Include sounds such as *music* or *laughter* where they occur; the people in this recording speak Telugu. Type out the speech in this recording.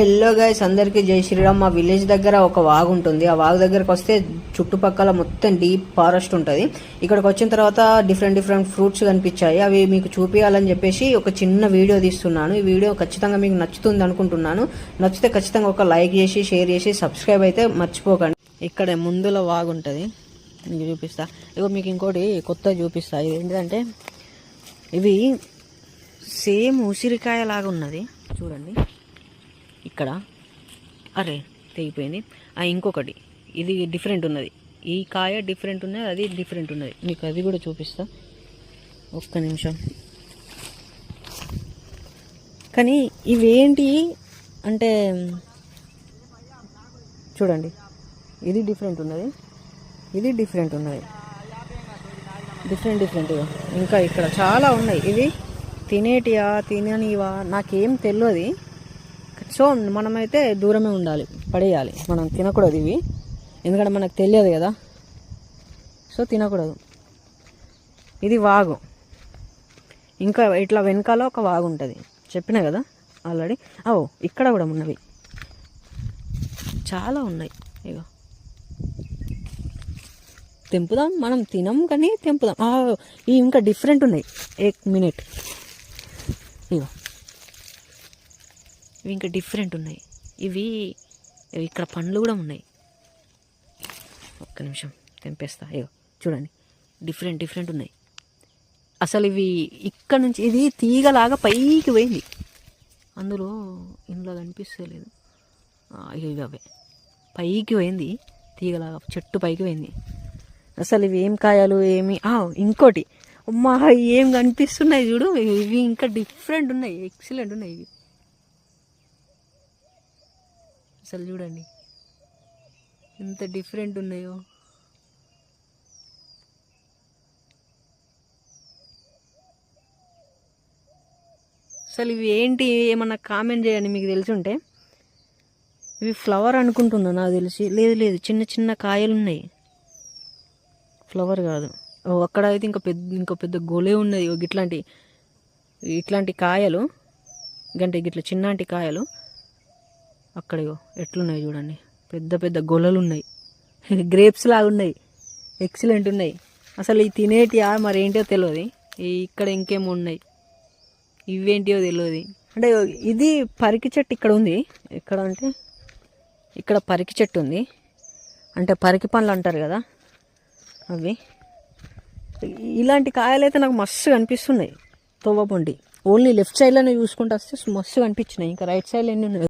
హెల్లో గైస్ అందరికీ జై శ్రీరామ్. మా విలేజ్ దగ్గర ఒక వాగు ఉంటుంది. ఆ వాగు దగ్గరకు వస్తే చుట్టుపక్కల మొత్తం డీప్ ఫారెస్ట్ ఉంటుంది. ఇక్కడికి వచ్చిన తర్వాత డిఫరెంట్ డిఫరెంట్ ఫ్రూట్స్ కనిపించాయి. అవి మీకు చూపించాలని చెప్పేసి ఒక చిన్న వీడియో తీస్తున్నాను. ఈ వీడియో ఖచ్చితంగా మీకు నచ్చుతుంది అనుకుంటున్నాను. నచ్చితే ఖచ్చితంగా ఒక లైక్ చేసి షేర్ చేసి సబ్స్క్రైబ్ అయితే మర్చిపోకండి. ఇక్కడ ముందుల వాగు ఉంటుంది. మీకు చూపిస్తా. ఇగో మీకు ఇంకోటి కొత్త చూపిస్తా. ఇది ఏంటంటే ఇవి సేమ్ ఉసిరికాయ లాగా ఉన్నది. చూడండి. ఇక్కడ. అరే తెగిపోయింది. ఆ ఇంకొకటి. ఇది డిఫరెంట్ ఉన్నది. ఈ కాయ డిఫరెంట్ ఉన్నది అది డిఫరెంట్ ఉన్నది. మీకు అది కూడా చూపిస్తా. ఒక్క నిమిషం. కానీ ఇవేంటి అంటే చూడండి. ఇది డిఫరెంట్ ఉన్నది. ఇది డిఫరెంట్ ఉన్నది. డిఫరెంట్ డిఫరెంట్గా ఇంకా ఇక్కడ చాలా ఉన్నాయి. ఇవి తినేటివా తిననివా నాకేం తెలియదు సో మనమైతే దూరమే ఉండాలి పడేయాలి. మనం తినకూడదు ఇవి. ఎందుకంటే మనకు తెలియదు కదా. సో తినకూడదు. ఇది వాగు. ఇంకా ఇట్లా వెనకాల ఒక వాగు ఉంటుంది. చెప్పిన కదా ఆల్రెడీ? ఓ ఇక్కడ కూడా ఉన్నవి. చాలా ఉన్నాయి. ఇగో. తెంపుదాం మనం తినం కానీ తెంపుదాం. ఇవి ఇంకా డిఫరెంట్ ఉన్నాయి. ఎక్ మినిట్. ఇగో. ఇవి ఇంకా డిఫరెంట్ ఉన్నాయి. ఇవి ఇక్కడ పండ్లు కూడా ఉన్నాయి. ఒక్క నిమిషం తెంపేస్తా. అయ్యో చూడండి. డిఫరెంట్ డిఫరెంట్ ఉన్నాయి. అసలు ఇవి ఇక్కడ నుంచి ఇది తీగలాగా పైకి పోయింది. అందులో ఇందులో కనిపిస్తలేదు. అయ్యో ఇగో ఇవి అవే. పైకి పోయింది తీగలాగా చెట్టు పైకి పోయింది. అసలు ఇవి ఏం కాయాలు ఏమి? ఇంకోటి. అమ్మా ఏం కనిపిస్తున్నాయి చూడు. ఇవి ఇంకా డిఫరెంట్ ఉన్నాయి ఎక్సలెంట్ ఉన్నాయి ఇవి. అసలు చూడండి. ఎంత డిఫరెంట్ ఉన్నాయో. అసలు ఇవి ఏంటి ఏమన్నా కామెంట్ చేయండి మీకు తెలిసి ఉంటే ఇవి ఫ్లవర్ అనుకుంటున్నా నాకు తెలిసి. లేదు లేదు. చిన్న చిన్న కాయలు ఉన్నాయి. ఫ్లవర్ కాదు. అక్కడ అయితే ఇంకా పెద్ద ఇంకా పెద్ద గొలే ఉన్నది. ఇట్లాంటి ఇట్లాంటి కాయలు. గంటే గిట్ల చిన్నటి కాయలు. అక్కడ ఇగో ఎట్లున్నాయి చూడండి. పెద్ద పెద్ద గొలలు ఉన్నాయి గ్రేప్స్ *laughs* లాగా ఉన్నాయి. ఎక్సలెంట్ ఉన్నాయి అసలు ఈ తినేటియా మరి ఏంటో తెలియదు ఈ ఇక్కడ ఇంకేమో ఉన్నాయి? ఇవేంటియో తెలియదు అంటే ఇది పరికి చెట్టు ఇక్కడ ఉంది. ఎక్కడ అంటే ఇక్కడ పరికి చెట్టు ఉంది. అంటే పరికి పండ్లు అంటారు కదా అవి. ఇలాంటి కాయలు అయితే నాకు మస్తు కనిపిస్తున్నాయి. తోవపొండి. ఓన్లీ లెఫ్ట్ సైడ్లోనే చూసుకుంటూ వస్తే మస్తు కనిపించినాయి. ఇంకా రైట్ సైడ్లో ఎన్ని ఉన్నాయి?